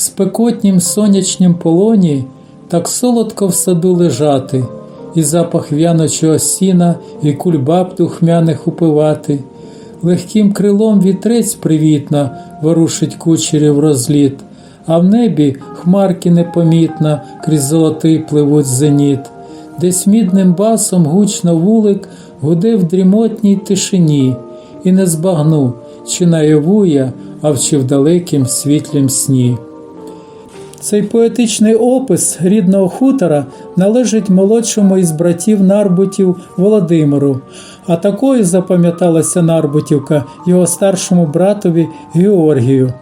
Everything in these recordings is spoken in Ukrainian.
спекотнім сонячнім полоні так солодко в саду лежати, і запах в'яночого сіна, і кульбаб духмяних упивати. Легким крилом вітрець привітно ворушить кучерів розліт, а в небі хмарки непомітно крізь золотий пливуть зеніт, десь мідним басом гучно вулик гуде в дрімотній тишині, і не збагну, чи наяву я, а чи в далекім світлім сні. Цей поетичний опис рідного хутора належить молодшому із братів Нарбутів Володимиру, а такою запам'яталася Нарбутівка його старшому братові Георгію.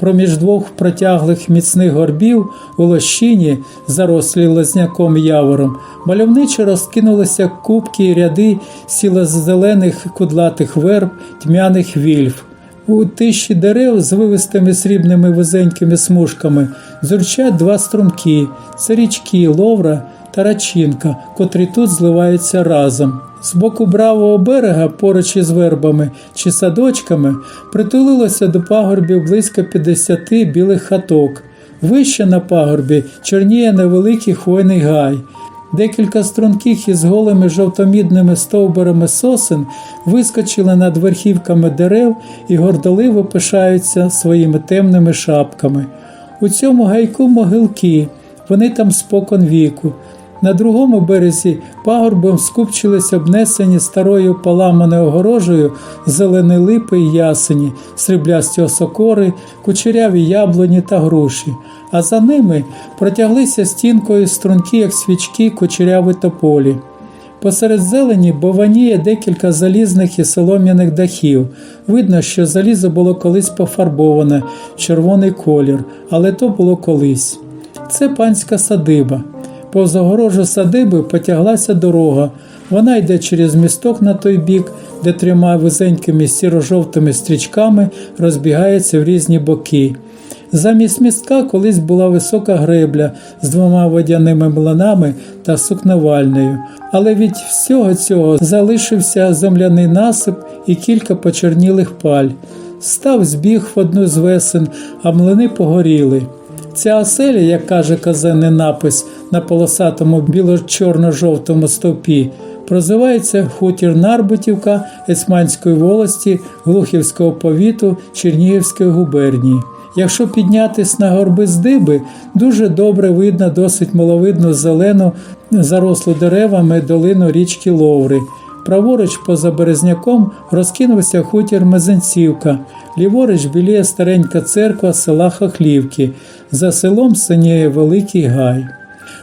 Проміж двох протяглих міцних горбів у лощині, зарослі лазняком явором, мальовничо розкинулися кубки і ряди сілозелених кудлатих верб, тьмяних вільф. У тиші дерев з вивистими срібними вузенькими смужками зурчать два струмки це річки Ловра та Рачинка, котрі тут зливаються разом. З боку бравого берега, поруч із вербами чи садочками, притулилося до пагорбів близько 50 білих хаток. Вище на пагорбі чорніє невеликий хвойний гай. Декілька струнких із голими жовтомідними стовбурами сосен вискочили над верхівками дерев і гордоливо пишаються своїми темними шапками. У цьому гайку могилки, вони там спокон віку. На другому березі пагорбом скупчились обнесені старою поламаною огорожею зелені липи й ясені, сріблясті осокори, кучеряві яблуні та груші, а за ними протяглися стінкою струнки, як свічки, кучеряві тополі. Посеред зелені бованіє декілька залізних і солом'яних дахів. Видно, що залізо було колись пофарбоване, червоний колір, але то було колись. Це панська садиба. Повз огорожу садиби потяглася дорога. Вона йде через місток на той бік, де трьома вузенькими сіро-жовтими стрічками розбігається в різні боки. Замість містка колись була висока гребля з двома водяними млинами та сукновальнею, але від всього цього залишився земляний насип і кілька почернілих паль. Став збіг в одну з весен, а млини погоріли. Ця оселя, як каже казенний напис на полосатому біло-чорно-жовтому стовпі, прозивається хутір Нарбутівка Ецманської волості Глухівського повіту Чернігівської губернії. Якщо піднятись на горби з диби, дуже добре видно досить маловидну зелену, зарослу деревами долину річки Ловри. Праворуч поза березняком розкинувся хутір Мезенцівка, ліворуч біліє старенька церква села Хохлівки, за селом синіє Великий Гай.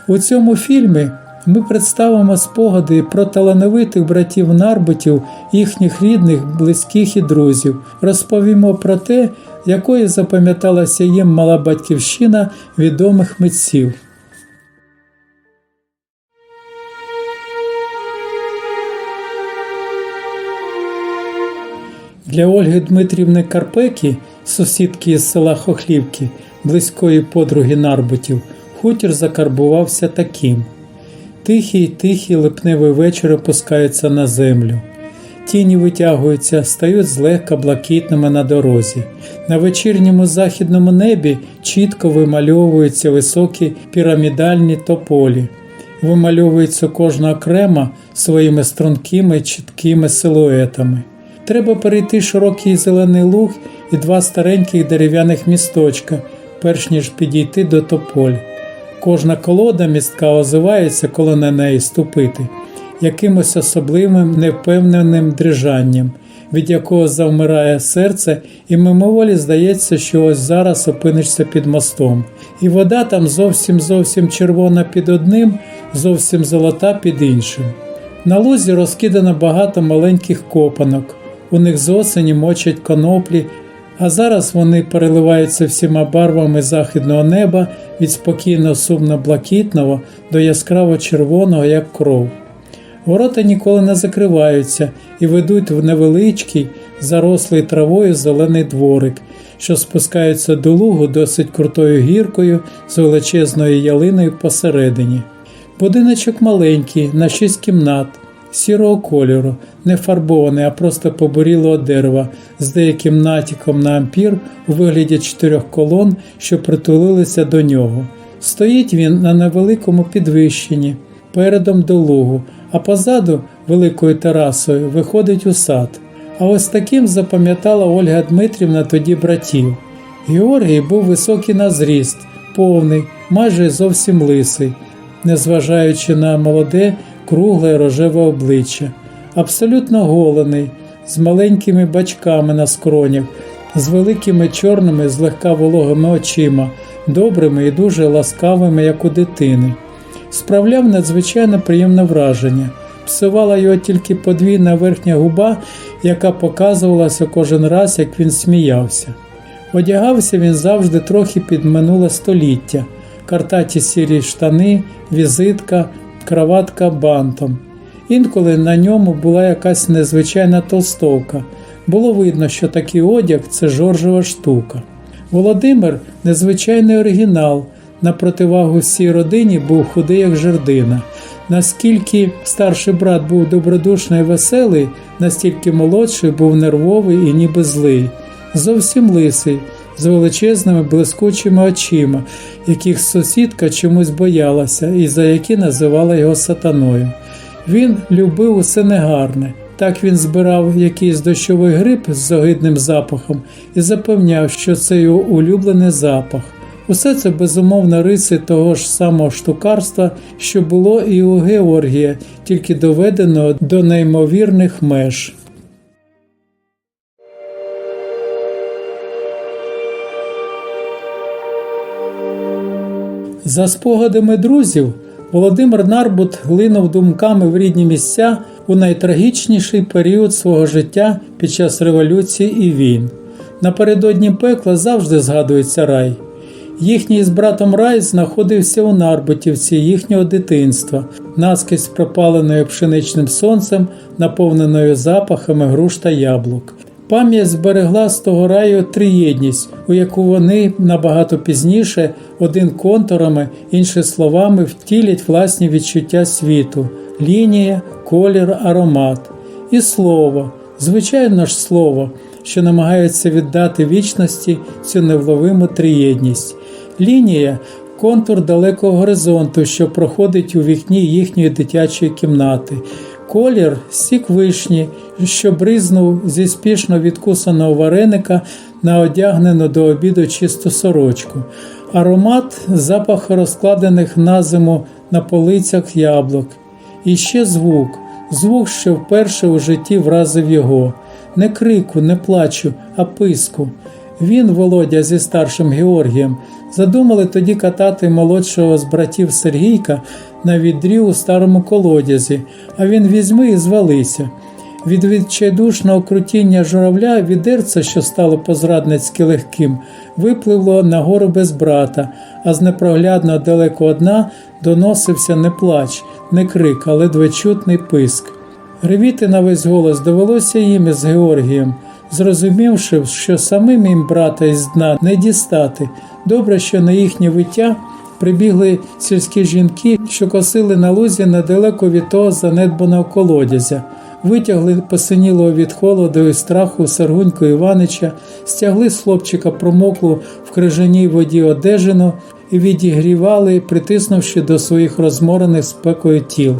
У цьому фільмі ми представимо спогади про талановитих братів Нарбутів, їхніх рідних, близьких і друзів. Розповімо про те, якою запам'яталася їм мала батьківщина відомих митців. Для Ольги Дмитрівни Карпекі, сусідки із села Хохлівки, близької подруги Нарбутів, хутір закарбувався таким. Тихий, тихий липневий вечір опускається на землю. Тіні витягуються, стають злегка блакитними на дорозі. На вечірньому західному небі чітко вимальовуються високі пірамідальні тополі. Вимальовується кожна окрема своїми стрункими чіткими силуетами. Треба перейти широкий зелений луг і два стареньких дерев'яних місточка, перш ніж підійти до тополь. Кожна колода містка озивається, коли на неї ступити, якимось особливим невпевненим дрижанням, від якого завмирає серце, і мимоволі здається, що ось зараз опинишся під мостом. І вода там зовсім зовсім червона під одним, зовсім золота під іншим. На лузі розкидано багато маленьких копанок. У них з осені мочать коноплі, а зараз вони переливаються всіма барвами західного неба від спокійно сумно-блакитного до яскраво червоного, як кров. Ворота ніколи не закриваються і ведуть в невеличкий, зарослий травою зелений дворик, що спускається до лугу досить крутою гіркою з величезною ялиною посередині. Будиночок маленький, на шість кімнат, сірого кольору, не фарбований, а просто побурілого дерева з деяким натяком на ампір у вигляді чотирьох колон, що притулилися до нього. Стоїть він на невеликому підвищенні, передом до лугу, а позаду великою терасою виходить у сад. А ось таким запам'ятала Ольга Дмитрівна тоді братів. Георгій був високий на зріст, повний, майже зовсім лисий, незважаючи на молоде, кругле рожеве обличчя, абсолютно голений, з маленькими бачками на скронях, з великими чорними, злегка вологими очима, добрими і дуже ласкавими, як у дитини. Справляв надзвичайно приємне враження. Псувала його тільки подвійна верхня губа, яка показувалася кожен раз, як він сміявся. Одягався він завжди трохи під минуле століття, картаті сірі штани, візитка, краватка бантом. Інколи на ньому була якась незвичайна толстовка. Було видно, що такий одяг це жоржева штука. Володимир незвичайний оригінал. На противагу всій родині був худий, як жердина. Наскільки старший брат був добродушний і веселий, настільки молодший був нервовий і ніби злий, зовсім лисий, з величезними блискучими очима, яких сусідка чомусь боялася і за які називала його сатаною. Він любив усе негарне. Так він збирав якийсь дощовий гриб з огидним запахом і запевняв, що це його улюблений запах. Усе це безумовно риси того ж самого штукарства, що було і у Георгія, тільки доведено до неймовірних меж. За спогадами друзів, Володимир Нарбут глинув думками в рідні місця у найтрагічніший період свого життя під час революції і війн. Напередодні пекла завжди згадується рай. Їхній з братом рай знаходився у Нарбутівці їхнього дитинства, наскрізь пропаленою пшеничним сонцем, наповненою запахами груш та яблук. Пам'ять зберегла з того раю триєдність, у яку вони набагато пізніше, один контурами, інші словами, втілять власні відчуття світу, лінія, колір, аромат. І слово, звичайно ж слово, що намагається віддати вічності цю невловиму триєдність. Лінія контур далекого горизонту, що проходить у вікні їхньої дитячої кімнати. Колір сік вишні, що бризнув зі спішно відкусаного вареника на одягнену до обіду чисту сорочку. Аромат запах розкладених на зиму на полицях яблук. І ще звук, звук, що вперше у житті вразив його. Не крику, не плачу, а писку. Він, Володя, зі старшим Георгієм, задумали тоді катати молодшого з братів Сергійка на відрі у старому колодязі, а він візьми і звалися. Від відчайдушного крутіння журавля відерце, що стало позрадницьки легким, випливло нагору без брата, а з непроглядно далеко одна доносився не плач, не крик, а ледве чутний писк. Ревіти на весь голос довелося їм із Георгієм, зрозумівши, що самим їм брата із дна не дістати. Добре, що на їхнє виття прибігли сільські жінки, що косили на лузі недалеко від того занедбаного колодязя. Витягли посинілого від холоду і страху Сергуньку Іванича, стягли з хлопчика промоклу в крижаній воді одежину відігрівали, притиснувши до своїх розморених спекою тіл.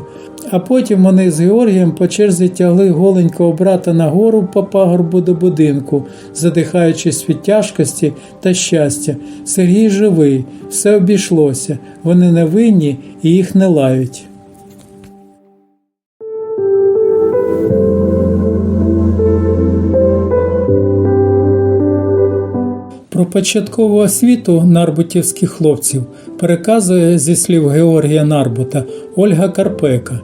А потім вони з Георгієм по черзі тягли голенького брата нагору по пагорбу до будинку, задихаючись від тяжкості та щастя. Сергій живий, все обійшлося, вони не винні і їх не лають. Про початкову освіту нарбутівських хлопців переказує зі слів Георгія Нарбута Ольга Карпека.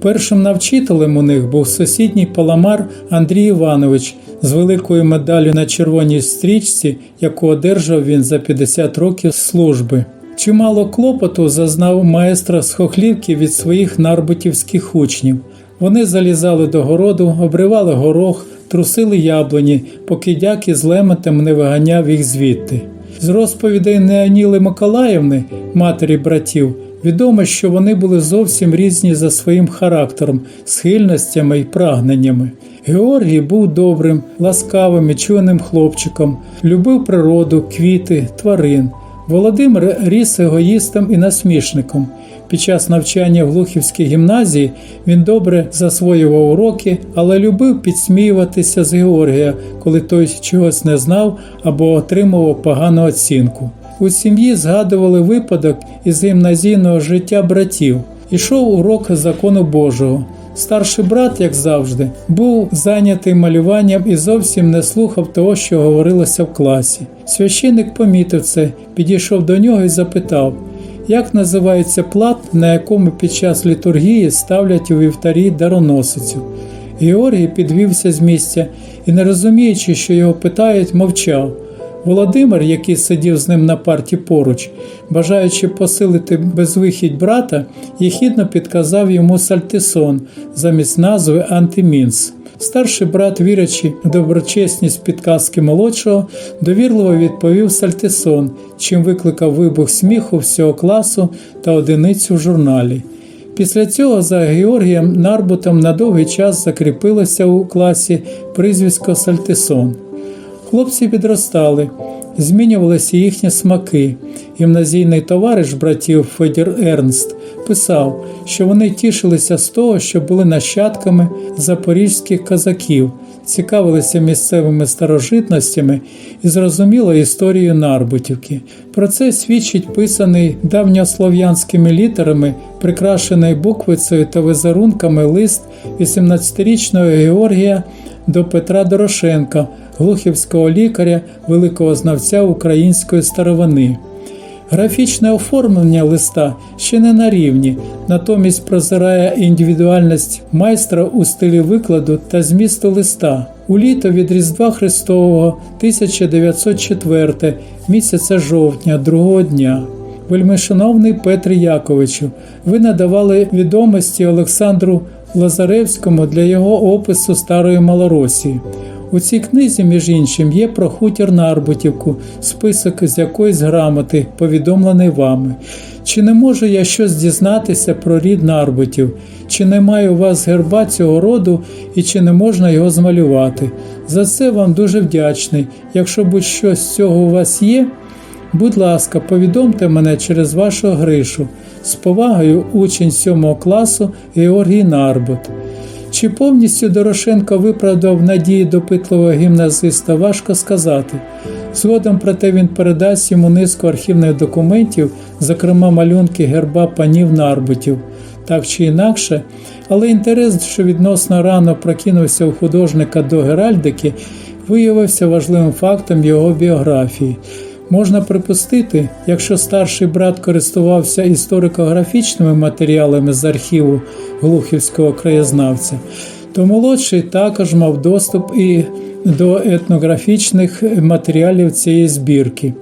Першим навчителем у них був сусідній паламар Андрій Іванович з великою медаллю на червоній стрічці, яку одержав він за 50 років служби. Чимало клопоту зазнав маестра з хохлівки від своїх нарбутівських учнів. Вони залізали до городу, обривали горох, трусили яблуні, поки дяки з леметем не виганяв їх звідти. З розповідей Неоніли Миколаївни, матері братів, Відомо, що вони були зовсім різні за своїм характером, схильностями і прагненнями. Георгій був добрим, ласкавим і чуйним хлопчиком, любив природу, квіти, тварин. Володимир ріс егоїстом і насмішником. Під час навчання в Глухівській гімназії він добре засвоював уроки, але любив підсміюватися з Георгія, коли той чогось не знав або отримував погану оцінку. У сім'ї згадували випадок із гімназійного життя братів. Ішов урок закону Божого. Старший брат, як завжди, був зайнятий малюванням і зовсім не слухав того, що говорилося в класі. Священник помітив це, підійшов до нього і запитав, як називається плат, на якому під час літургії ставлять у вівтарі дароносицю. Георгій підвівся з місця і, не розуміючи, що його питають, мовчав. Володимир, який сидів з ним на парті поруч, бажаючи посилити безвихідь брата, єхідно підказав йому сальтисон замість назви Антимінс. Старший брат, вірячи в доброчесність підказки молодшого, довірливо відповів сальтисон, чим викликав вибух сміху всього класу та одиницю в журналі. Після цього за Георгієм Нарбутом на довгий час закріпилося у класі прізвисько Сальтисон. Хлопці підростали, змінювалися їхні смаки. Гімназійний товариш братів Федір Ернст писав, що вони тішилися з того, що були нащадками запорізьких козаків, цікавилися місцевими старожитностями і зрозуміло історією Нарбутівки. Про це свідчить писаний давньослов'янськими літерами, прикрашений буквицею та візерунками лист 18-річного Георгія до Петра Дорошенка, глухівського лікаря, великого знавця української старовини. Графічне оформлення листа ще не на рівні, натомість прозирає індивідуальність майстра у стилі викладу та змісту листа. У літо від Різдва Христового 1904 місяця жовтня, другого дня. Вельмишановний Петр Яковичу, ви надавали відомості Олександру Лазаревському для його опису Старої Малоросії. У цій книзі, між іншим, є про хутір Нарбутівку, список з якоїсь грамоти, повідомлений вами. Чи не можу я щось дізнатися про рід Нарбутів? Чи немає у вас герба цього роду і чи не можна його змалювати? За це вам дуже вдячний. Якщо будь-що з цього у вас є, будь ласка, повідомте мене через вашу гришу. З повагою учень 7 класу Георгій Нарбут. Чи повністю Дорошенко виправдав надії допитливого гімназиста, важко сказати. Згодом, проте, він передасть йому низку архівних документів, зокрема малюнки герба панів Нарбутів, так чи інакше, але інтерес, що відносно рано прокинувся у художника до Геральдики, виявився важливим фактом його біографії. Можна припустити, якщо старший брат користувався історико-графічними матеріалами з архіву глухівського краєзнавця, то молодший також мав доступ і до етнографічних матеріалів цієї збірки.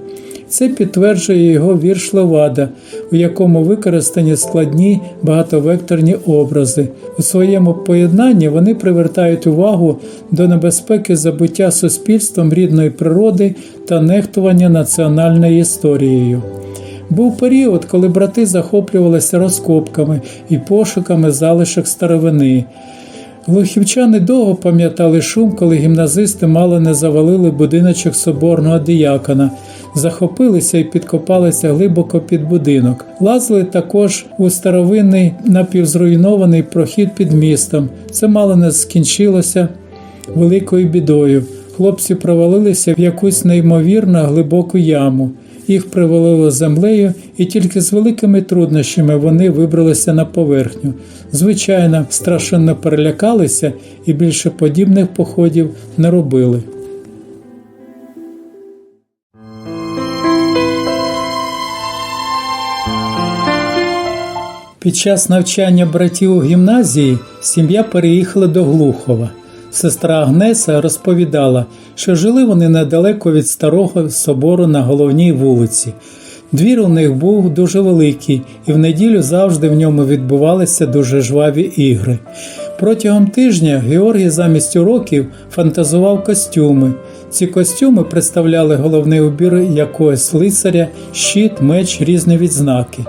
Це підтверджує його вірш Левада, у якому використані складні багатовекторні образи. У своєму поєднанні вони привертають увагу до небезпеки забуття суспільством рідної природи та нехтування національною історією. Був період, коли брати захоплювалися розкопками і пошуками залишок старовини. Глухівчани довго пам'ятали шум, коли гімназисти мало не завалили будиночок соборного діякона, захопилися і підкопалися глибоко під будинок. Лазили також у старовинний напівзруйнований прохід під містом. Це мало не скінчилося великою бідою. Хлопці провалилися в якусь неймовірно глибоку яму. Їх привалило землею, і тільки з великими труднощами вони вибралися на поверхню. Звичайно, страшенно перелякалися і більше подібних походів не робили. Під час навчання братів у гімназії сім'я переїхала до Глухова. Сестра Агнеса розповідала, що жили вони недалеко від старого собору на головній вулиці. Двір у них був дуже великий, і в неділю завжди в ньому відбувалися дуже жваві ігри. Протягом тижня Георгій замість уроків фантазував костюми. Ці костюми представляли головний убір якогось лицаря, щит, меч, різні відзнаки.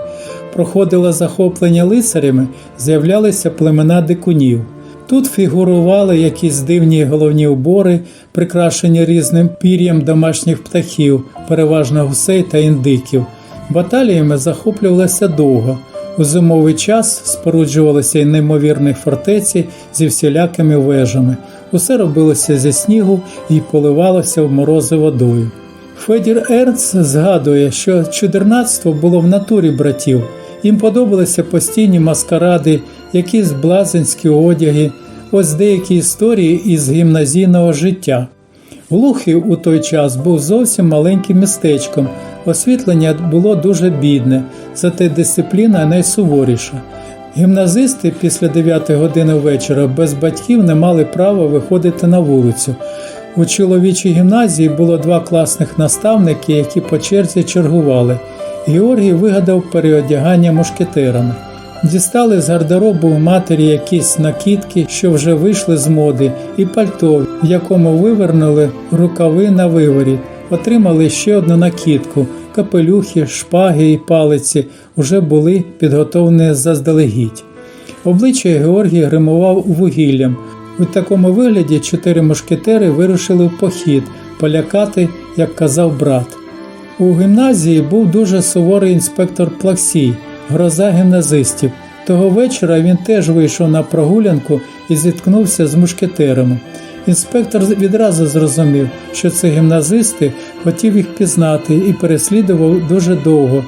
проходило захоплення лицарями, з'являлися племена дикунів. Тут фігурували якісь дивні головні убори, прикрашені різним пір'ям домашніх птахів, переважно гусей та індиків. Баталіями захоплювалося довго. У зимовий час споруджувалися й неймовірні фортеці зі всілякими вежами. Усе робилося зі снігу і поливалося в морози водою. Федір Ерц згадує, що чудернацтво було в натурі братів. Їм подобалися постійні маскаради, якісь блазенські одяги, ось деякі історії із гімназійного життя. Глухів у той час був зовсім маленьким містечком. Освітлення було дуже бідне, зате дисципліна найсуворіша. Гімназисти після 9 години вечора без батьків не мали права виходити на вулицю. У чоловічій гімназії було два класних наставники, які по черзі чергували. Георгій вигадав переодягання мушкетерами. Дістали з гардеробу у матері якісь накидки, що вже вийшли з моди, і пальто, в якому вивернули рукави на виворі. Отримали ще одну накидку, капелюхи, шпаги і палиці вже були підготовлені заздалегідь. Обличчя Георгій гримував вугіллям. У такому вигляді чотири мушкетери вирушили в похід полякати, як казав брат. У гімназії був дуже суворий інспектор Плаксій, гроза гімназистів. Того вечора він теж вийшов на прогулянку і зіткнувся з мушкетерами. Інспектор відразу зрозумів, що це гімназисти, хотів їх пізнати і переслідував дуже довго,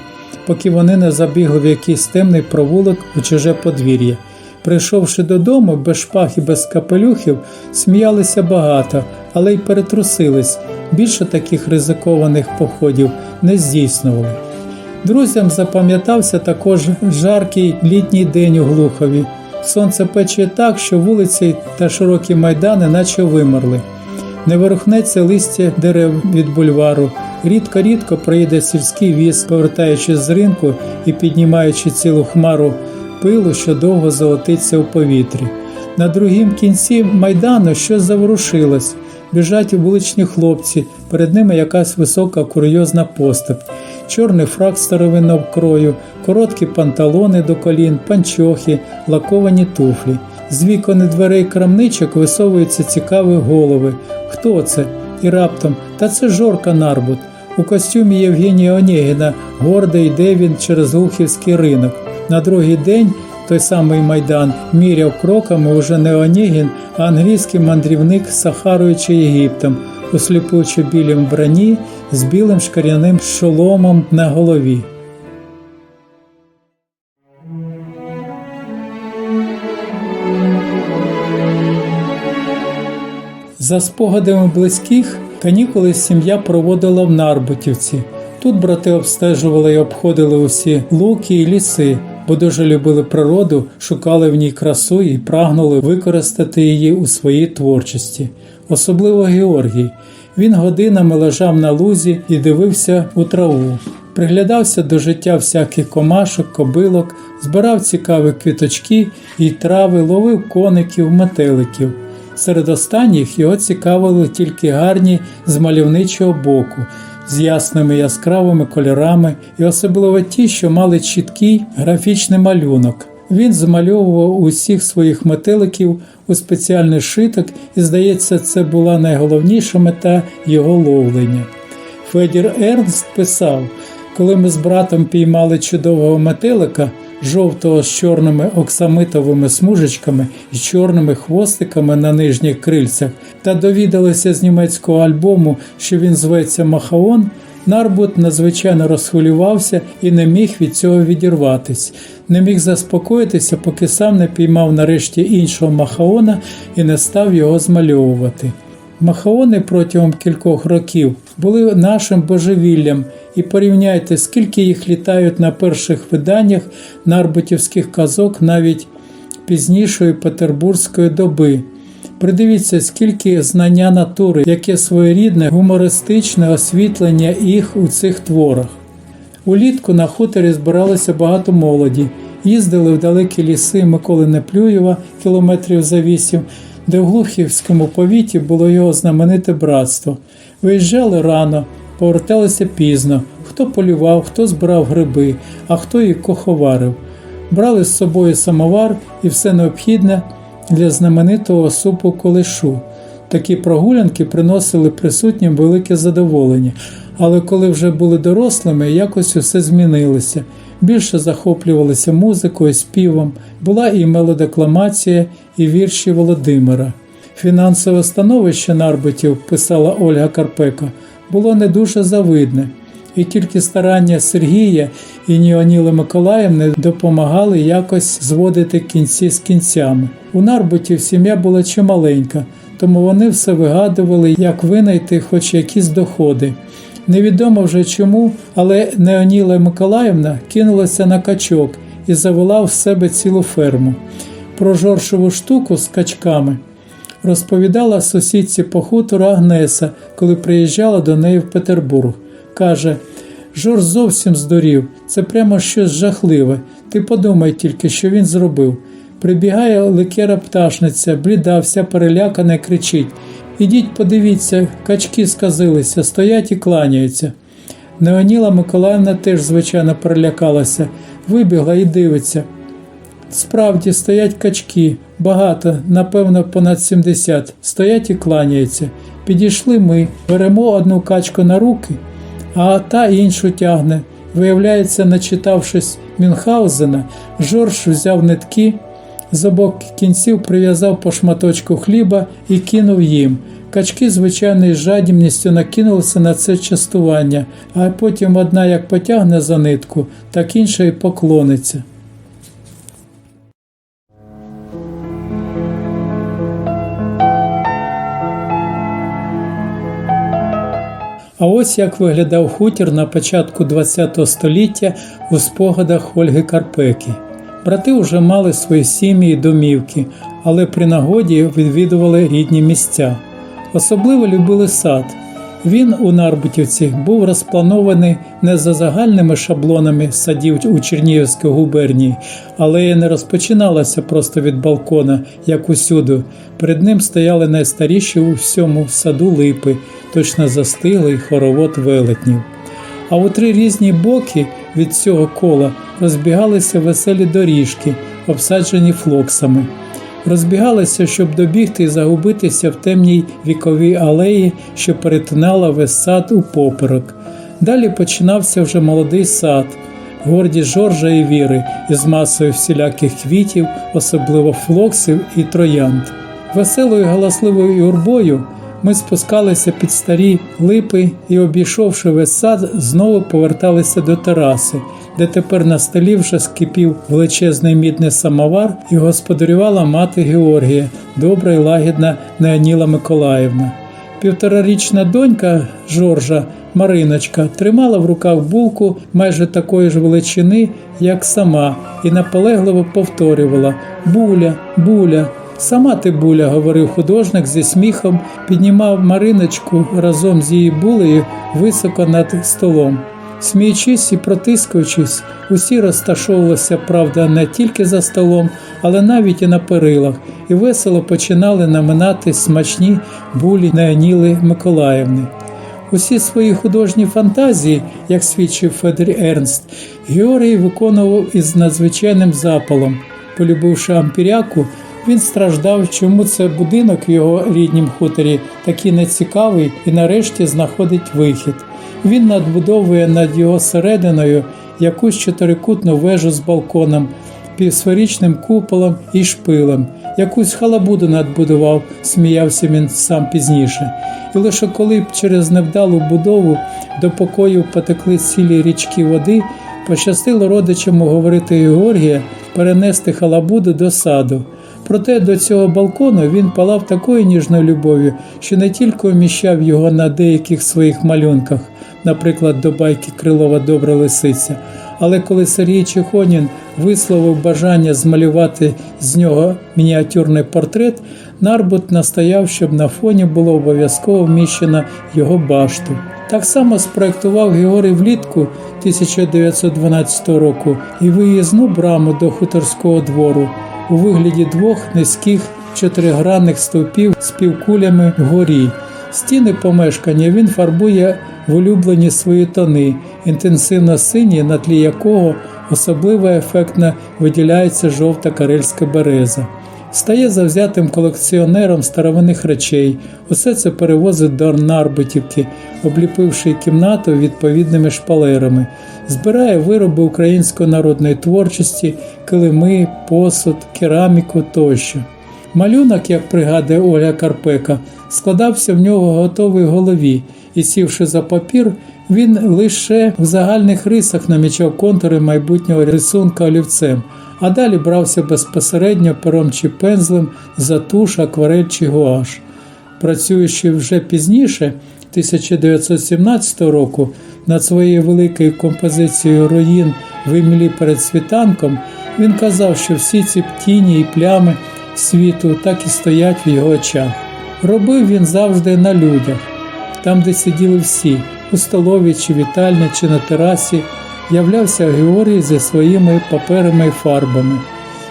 поки вони не забігли в якийсь темний провулок у чуже подвір'я. Прийшовши додому без шпаг і без капелюхів, сміялися багато, але й перетрусились. Більше таких ризикованих походів не здійснювали. Друзям запам'ятався також жаркий літній день у Глухові. Сонце пече так, що вулиці та широкі майдани наче вимерли. Не ворухнеться листя дерев від бульвару. Рідко-рідко проїде сільський віз, повертаючись з ринку і піднімаючи цілу хмару пилу, що довго золотиться у повітрі. На другім кінці майдану щось заворушилось. Біжать вуличні хлопці, перед ними якась висока курйозна постать. Чорний фрак старовинного крою, короткі панталони до колін, панчохи, лаковані туфлі. З вікон дверей крамничок висовуються цікаві голови. Хто це? І раптом, та це Жорка Нарбут. У костюмі Євгенія Онєгіна гордо йде він через Глухівський ринок. На другий день той самий майдан міряв кроками уже не Онєгін, а англійський мандрівник Сахарою чи Єгиптом у сліпучо білім вбранні з білим шкаряним шоломом на голові. За спогадами близьких, канікули сім'я проводила в Нарбутівці. Тут брати обстежували і обходили усі луки і ліси, бо дуже любили природу, шукали в ній красу і прагнули використати її у своїй творчості. Особливо Георгій. Він годинами лежав на лузі і дивився у траву. Приглядався до життя всяких комашок, кобилок, збирав цікаві квіточки і трави, ловив коників, метеликів. Серед останніх його цікавили тільки гарні з мальовничого боку, з ясними яскравими кольорами, і особливо ті, що мали чіткий графічний малюнок. Він змальовував усіх своїх метеликів у спеціальний шиток, і, здається, це була найголовніша мета його ловлення. Федір Ернст писав: коли ми з братом піймали чудового метелика, жовтого з чорними оксамитовими смужечками і чорними хвостиками на нижніх крильцях, та довідалися з німецького альбому, що він зветься Махаон. Нарбут надзвичайно розхвилювався і не міг від цього відірватись, не міг заспокоїтися, поки сам не піймав нарешті іншого махаона і не став його змальовувати. Махаони протягом кількох років були нашим божевіллям, і порівняйте, скільки їх літають на перших виданнях нарбутівських казок навіть пізнішої петербурзької доби. Придивіться, скільки знання натури, яке своєрідне гумористичне освітлення їх у цих творах. Улітку на хуторі збиралося багато молоді, їздили в далекі ліси Миколи Неплюєва кілометрів за вісім, де в Глухівському повіті було його знамените братство. Виїжджали рано, поверталися пізно. хто полював, хто збирав гриби, а хто і коховарив. Брали з собою самовар і все необхідне для знаменитого супу колишу. Такі прогулянки приносили присутнім велике задоволення, але коли вже були дорослими, якось усе змінилося. Більше захоплювалися музикою, співом, була і мелодекламація, і вірші Володимира. Фінансове становище нарбитів, писала Ольга Карпека, було не дуже завидне, і тільки старання Сергія і Ніоніли Миколаївни допомагали якось зводити кінці з кінцями. У нарбутів сім'я була чималенька, тому вони все вигадували, як винайти хоч якісь доходи. Невідомо вже чому, але Неоніла Миколаївна кинулася на качок і завела в себе цілу ферму. Про жоршову штуку з качками розповідала сусідці по хутору Агнеса, коли приїжджала до неї в Петербург. Каже: Жорж зовсім здурів, це прямо щось жахливе. Ти подумай тільки, що він зробив. Прибігає ликера пташниця, бліда, вся перелякана, кричить: Ідіть, подивіться, качки сказилися, стоять і кланяються. Неоніла Миколаївна теж, звичайно, перелякалася, вибігла і дивиться. Справді стоять качки, багато, напевно, понад 70, стоять і кланяються. Підійшли ми, беремо одну качку на руки, а та іншу тягне. Виявляється, начитавшись Мюнхгаузена, Жорж взяв нитки, з обох кінців прив'язав по шматочку хліба і кинув їм. Качки, звичайно, із жадібністю накинулися на це частування, а потім одна як потягне за нитку, так інша й поклониться. А ось як виглядав хутір на початку ХХ століття у спогадах Ольги Карпеки. Брати вже мали свої сім'ї і домівки, але при нагоді відвідували рідні місця. Особливо любили сад. Він у Нарбутівці був розпланований не за загальними шаблонами садів у Чернігівській губернії, але не розпочиналася просто від балкона, як усюди. Перед ним стояли найстаріші у всьому саду липи, точно застиглий хоровод велетнів. А у три різні боки від цього кола розбігалися веселі доріжки, обсаджені флоксами. Розбігалися, щоб добігти і загубитися в темній віковій алеї, що перетинала весь сад у поперек. Далі починався вже молодий сад, гордість Жоржа і Віри із масою всіляких квітів, особливо флоксів і троянд. Веселою галасливою юрбою ми спускалися під старі липи і, обійшовши весь сад, знову поверталися до тераси, де тепер на столі вже скипів величезний мідний самовар і господарювала мати Георгія, добра і лагідна Неоніла Миколаївна. Півторарічна донька Жоржа Мариночка тримала в руках булку майже такої ж величини, як сама, і наполегливо повторювала Буля, буля. Сама ти буля, говорив художник зі сміхом, піднімав Мариночку разом з її булею високо над столом. Сміючись і протискуючись, усі розташовувалися, правда, не тільки за столом, але навіть і на перилах, і весело починали наминати смачні булі Неоніли Миколаївни. Усі свої художні фантазії, як свідчив Федор Ернст, Георгій виконував із надзвичайним запалом. Полюбивши ампіряку, він страждав, чому це будинок в його ріднім хуторі такий нецікавий і нарешті знаходить вихід. Він надбудовує над його серединою якусь чотирикутну вежу з балконом, півсферичним куполом і шпилем. Якусь халабуду надбудував, сміявся він сам пізніше. І лише коли б через невдалу будову до покоїв потекли цілі річки води, пощастило родичам уговорити Георгія перенести халабуду до саду. Проте до цього балкону він палав такою ніжною любов'ю, що не тільки уміщав його на деяких своїх малюнках, наприклад, до байки Крилова Добра лисиця. Але коли Сергій Чехонін висловив бажання змалювати з нього мініатюрний портрет, Нарбут настояв, щоб на фоні було обов'язково вміщено його башту. Так само спроектував Георгій влітку 1912 року і виїзну браму до хуторського двору у вигляді двох низьких чотиригранних стовпів з півкулями вгорі. Стіни помешкання він фарбує в улюблені свої тони, інтенсивно сині, на тлі якого особливо ефектно виділяється жовта карельська береза. Стає завзятим колекціонером старовинних речей. Усе це перевозить до Нарбутівки, обліпивши кімнату відповідними шпалерами, збирає вироби української народної творчості, килими, посуд, кераміку тощо. Малюнок, як пригадує Оля Карпека, складався в нього готовий в голові, і сівши за папір, він лише в загальних рисах намічав контури майбутнього рисунка олівцем, а далі брався безпосередньо пером чи пензлем за туш, акварель чи гуаш. Працюючи вже пізніше, 1917 року, над своєю великою композицією руїн в Імлі перед світанком, він казав, що всі ці тіні і плями світу так і стоять в його очах. Робив він завжди на людях, там, де сиділи всі, у столові чи вітальні, чи на терасі, являвся Георгій зі своїми паперами і фарбами.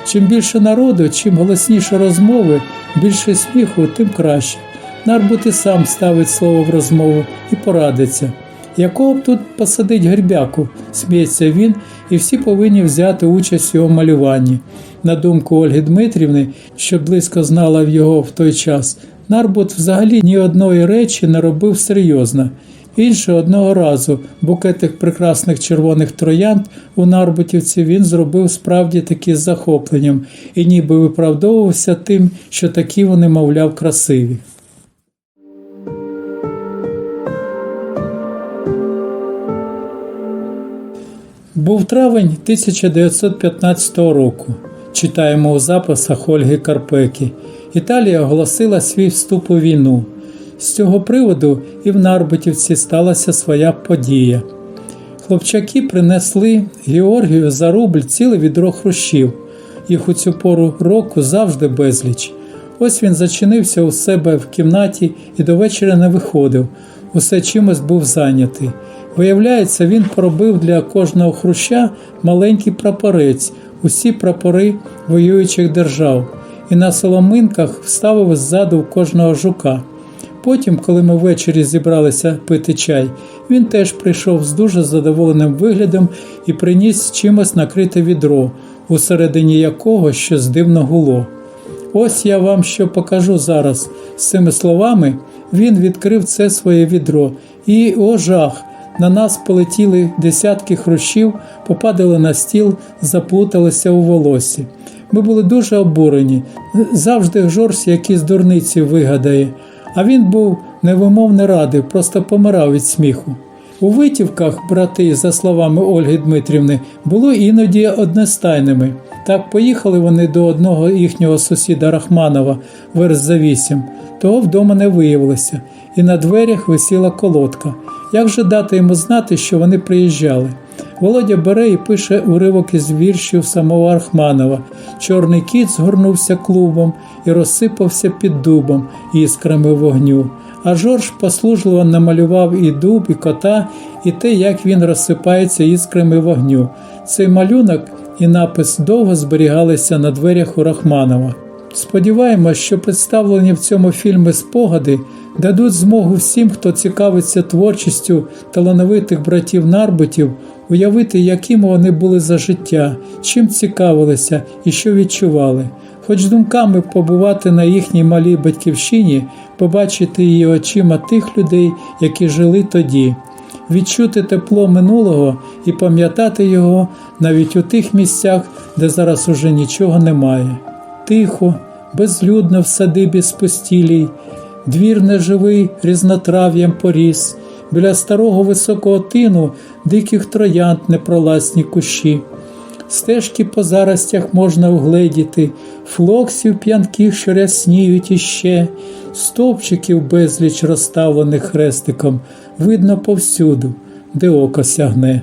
Чим більше народу, чим голосніше розмови, більше сміху, тим краще. Нарбут і сам ставить слово в розмову і порадиться. Якого б тут посадить гербяку, сміється він, і всі повинні взяти участь в його малюванні. На думку Ольги Дмитрівни, що близько знала в його в той час, Нарбут взагалі ні одної речі не робив серйозно. Інше одного разу букетик прекрасних червоних троянд у Нарбутівці він зробив справді таки з захопленням і ніби виправдовувався тим, що такі вони, мовляв, красиві. Був травень 1915 року. Читаємо у записах Ольги Карпеки. Італія оголосила свій вступ у війну. З цього приводу і в Нарбутівці сталася своя подія. Хлопчаки принесли Георгію за рубль ціле відро хрущів. Їх у цю пору року завжди безліч. Ось він зачинився у себе в кімнаті і до вечора не виходив. Усе чимось був зайнятий. Виявляється, він поробив для кожного хруща маленький прапорець, усі прапори воюючих держав, і на соломинках вставив ззаду кожного жука. Потім, коли ми ввечері зібралися пити чай, він теж прийшов з дуже задоволеним виглядом і приніс чимось накрите відро, усередині якого щось дивно гуло. Ось я вам що покажу зараз. З цими словами він відкрив це своє відро, і о жах! На нас полетіли десятки хрущів, попадали на стіл, заплуталися у волосі. Ми були дуже обурені. Завжди Жорж якісь дурниці вигадає. А він був невимовно радий, просто помирав від сміху. У витівках брати, за словами Ольги Дмитрівни, було іноді одностайними. Так поїхали вони до одного їхнього сусіда Рахманова, верст за вісім. Того вдома не виявилося, і на дверях висіла колодка. Як же дати йому знати, що вони приїжджали? Володя бере і пише уривок із віршів самого Архманова. Чорний кіт згорнувся клубом і розсипався під дубом іскрами вогню. А Жорж послужливо намалював і дуб, і кота, і те, як він розсипається іскрами вогню. Цей малюнок і напис довго зберігалися на дверях у Рахманова. Сподіваємось, що представлені в цьому фільмі спогади дадуть змогу всім, хто цікавиться творчістю талановитих братів Нарбутів, уявити, якими вони були за життя, чим цікавилися і що відчували. Хоч думками побувати на їхній малій батьківщині, побачити її очима тих людей, які жили тоді, відчути тепло минулого і пам'ятати його навіть у тих місцях, де зараз уже нічого немає. Тихо, безлюдно в садибі спустілій, двір неживий різнотрав'ям поріс, біля старого високого тину диких троянд непроласні кущі. Стежки по заростях можна угледіти, флоксів п'янких, що рясніють іще, стовпчиків безліч розставлених хрестиком, видно повсюду, де око сягне.